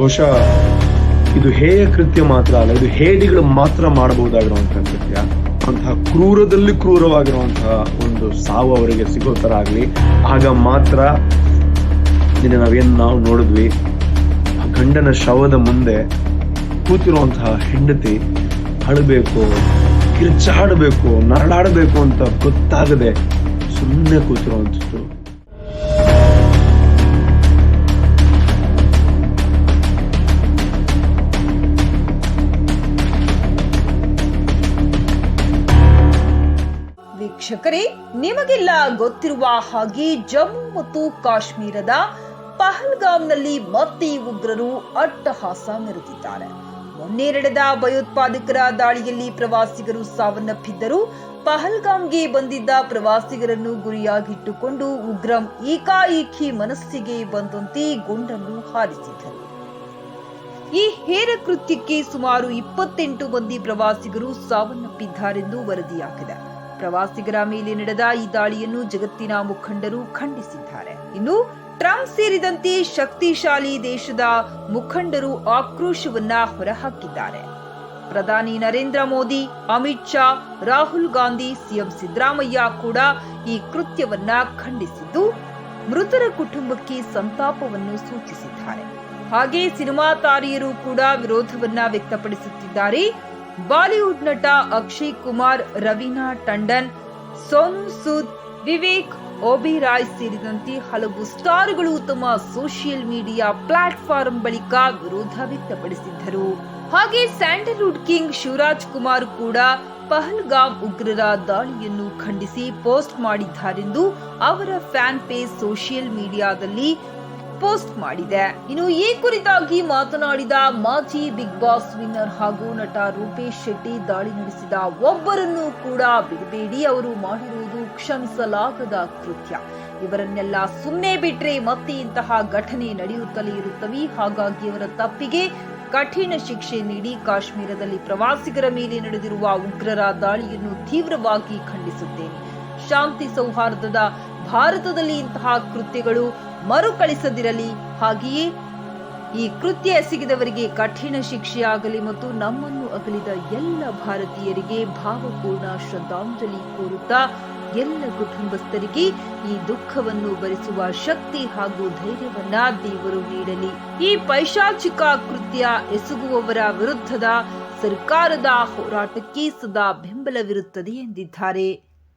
ಬಹುಶಃ ಇದು ಹೇಯ ಕೃತ್ಯ ಮಾತ್ರ ಅಲ್ಲ, ಇದು ಹೇಡಿಗಳು ಮಾತ್ರ ಮಾಡಬಹುದಾಗಿರುವಂತಹ ಕೃತ್ಯ. ಅಂತಹ ಕ್ರೂರದಲ್ಲಿ ಕ್ರೂರವಾಗಿರುವಂತಹ ಒಂದು ಸಾವು ಅವರಿಗೆ ಸಿಗೋ ತರ ಆಗ್ಲಿ, ಆಗ ಮಾತ್ರ ನಿನ್ನೆ ನಾವೇನ್ ನಾವು ನೋಡಿದ್ವಿ. ಆ ಗಂಡನ ಶವದ ಮುಂದೆ ಕೂತಿರುವಂತಹ ಹೆಂಡತಿ ಅಳಬೇಕು, ಕಿರ್ಚಾಡಬೇಕು, ನರಳಾಡಬೇಕು ಅಂತ ಗೊತ್ತಾಗದೆ ಸುಮ್ಮನೆ ಕೂತಿರುವಂಥದ್ದು. ವೀಕ್ಷಕರೇ, ನಿಮಗೆಲ್ಲ ಗೊತ್ತಿರುವ ಹಾಗೆ ಜಮ್ಮು ಮತ್ತು ಕಾಶ್ಮೀರದ ಪಹಲ್ಗಾಮ್ನಲ್ಲಿ ಮತ್ತೆ ಉಗ್ರರು ಅಟ್ಟಹಾಸ ಮೆರೆದಿದ್ದಾರೆ. ಮೊನ್ನೆ ನಡೆದ ಭಯೋತ್ಪಾದಕರ ದಾಳಿಯಲ್ಲಿ ಪ್ರವಾಸಿಗರು ಸಾವನ್ನಪ್ಪಿದ್ದರು ಪಹಲ್ಗಾಮ್ಗೆ ಬಂದಿದ್ದ ಪ್ರವಾಸಿಗರನ್ನು ಗುರಿಯಾಗಿಟ್ಟುಕೊಂಡು ಉಗ್ರಂ ಏಕಾಏಕಿ ಮನಸ್ಸಿಗೆ ಬಂದಂತೆ ಗುಂಡನ್ನು ಹಾರಿಸಿದರು ಈ ಹೇರ ಕೃತ್ಯಕ್ಕೆ ಸುಮಾರು ಇಪ್ಪತ್ತೆಂಟು ಮಂದಿ ಪ್ರವಾಸಿಗರು ಸಾವನ್ನಪ್ಪಿದ್ದಾರೆಂದು ವರದಿಯಾಗಿದೆ. ಪ್ರವಾಸಿಗರ ಮೇಲೆ ನಡೆದ ಈ ದಾಳಿಯನ್ನು ಜಗತ್ತಿನ ಮುಖಂಡರು ಖಂಡಿಸಿದ್ದಾರೆ. ಇನ್ನು ಟ್ರಂಪ್ ಸೇರಿದಂತೆ ಶಕ್ತಿಶಾಲಿ ದೇಶದ ಮುಖಂಡರು ಆಕ್ರೋಶವನ್ನ ಹೊರಹಾಕಿದ್ದಾರೆ. ಪ್ರಧಾನಿ ನರೇಂದ್ರ ಮೋದಿ, ಅಮಿತ್ ಶಾ, ರಾಹುಲ್ ಗಾಂಧಿ, ಸಿಎಂ ಸಿದ್ದರಾಮಯ್ಯ ಕೂಡ ಈ ಕೃತ್ಯವನ್ನ ಖಂಡಿಸಿದ್ದು, ಮೃತರ ಕುಟುಂಬಕ್ಕೆ ಸಂತಾಪವನ್ನು ಸೂಚಿಸಿದ್ದಾರೆ. ಹಾಗೆ ಸಿನಿಮಾ ತಾರೆಯರು ಕೂಡ ವಿರೋಧವನ್ನ ವ್ಯಕ್ತಪಡಿಸುತ್ತಿದ್ದಾರೆ. ಬಾಲಿವುಡ್ ನಟ ಅಕ್ಷಯ್ ಕುಮಾರ್, ರವೀನಾ ಟಂಡನ್ ಸೋನು ಸೂದ್, ವಿವೇಕ್ ಓಬಿರಾಯ್ ಸೇರಿದಂತೆ ಹಲವು ಸ್ಟಾರ್ಗಳು ತಮ್ಮ ಸೋಷಿಯಲ್ ಮೀಡಿಯಾ ಪ್ಲಾಟ್ಫಾರ್ಮ್ ಬಳಿಕ ವಿರೋಧ ವ್ಯಕ್ತಪಡಿಸಿದ್ದರು. ಹಾಗೆ ಸ್ಯಾಂಡಲ್ವುಡ್ ಕಿಂಗ್ ಶಿವರಾಜ್ ಕುಮಾರ್ ಕೂಡ ಪಹಲ್ಗಾಮ್ ಉಗ್ರರ ದಾಳಿಯನ್ನು ಖಂಡಿಸಿ ಪೋಸ್ಟ್ ಮಾಡಿದ್ದಾರೆಂದು ಅವರ ಫ್ಯಾನ್ ಪೇಜ್ ಸೋಷಿಯಲ್ ಮೀಡಿಯಾದಲ್ಲಿ ಪೋಸ್ಟ್ ಮಾಡಿದೆ. ಇನ್ನು ಈ ಕುರಿತಾಗಿ ಮಾತನಾಡಿದ ಮಾಜಿ ಬಿಗ್ ಬಾಸ್ ವಿನ್ನರ್ ಹಾಗೂ ನಟ ರೂಪೇಶ್ ಶೆಟ್ಟಿ ದಾಳಿ ನಡೆಸಿದ ಒಬ್ಬರನ್ನು ಕೂಡ ಬಿಡಬೇಡಿ, ಅವರು ಮಾಡಿರುವುದು ಕ್ಷಮಿಸಲಾಗದ ಕೃತ್ಯ. ಇವರನ್ನೆಲ್ಲ ಸುಮ್ಮನೆ ಬಿಟ್ರೆ ಮತ್ತೆ ಇಂತಹ ಘಟನೆ ನಡೆಯುತ್ತಲೇ ಇರುತ್ತವೆ. ಹಾಗಾಗಿ ಅವರ ತಪ್ಪಿಗೆ ಕಠಿಣ ಶಿಕ್ಷೆ ನೀಡಿ ಕಾಶ್ಮೀರದಲ್ಲಿ ಪ್ರವಾಸಿಗರ ಮೇಲೆ ನಡೆದಿರುವ ಉಗ್ರರ ದಾಳಿಯನ್ನು ತೀವ್ರವಾಗಿ ಖಂಡಿಸುತ್ತೇನೆ. ಶಾಂತಿ ಸೌಹಾರ್ದದ ಭಾರತದಲ್ಲಿ ಇಂತಹ ಕೃತ್ಯಗಳು ಮರುಕಳಿಸದಿರಲಿ. ಹಾಗೆಯೇ ಈ ಕೃತ್ಯ ಎಸಗಿದವರಿಗೆ ಕಠಿಣ ಶಿಕ್ಷೆಯಾಗಲಿ ಮತ್ತು ನಮ್ಮನ್ನು ಅಗಲಿದ ಎಲ್ಲ ಭಾರತೀಯರಿಗೆ ಭಾವಪೂರ್ಣ ಶ್ರದ್ಧಾಂಜಲಿ ಕೋರುತ್ತಾ ಎಲ್ಲ ಕುಟುಂಬಸ್ಥರಿಗೆ ಈ ದುಃಖವನ್ನು ಭರಿಸುವ ಶಕ್ತಿ ಹಾಗೂ ಧೈರ್ಯವನ್ನ ದೇವರು ನೀಡಲಿ. ಈ ಪೈಶಾಚಿಕ ಕೃತ್ಯ ಎಸಗುವವರ ವಿರುದ್ಧದ ಸರ್ಕಾರದ ಹೋರಾಟಕ್ಕೆ ಸದಾ ಬೆಂಬಲವಿರುತ್ತದೆ ಎಂದಿದ್ದಾರೆ.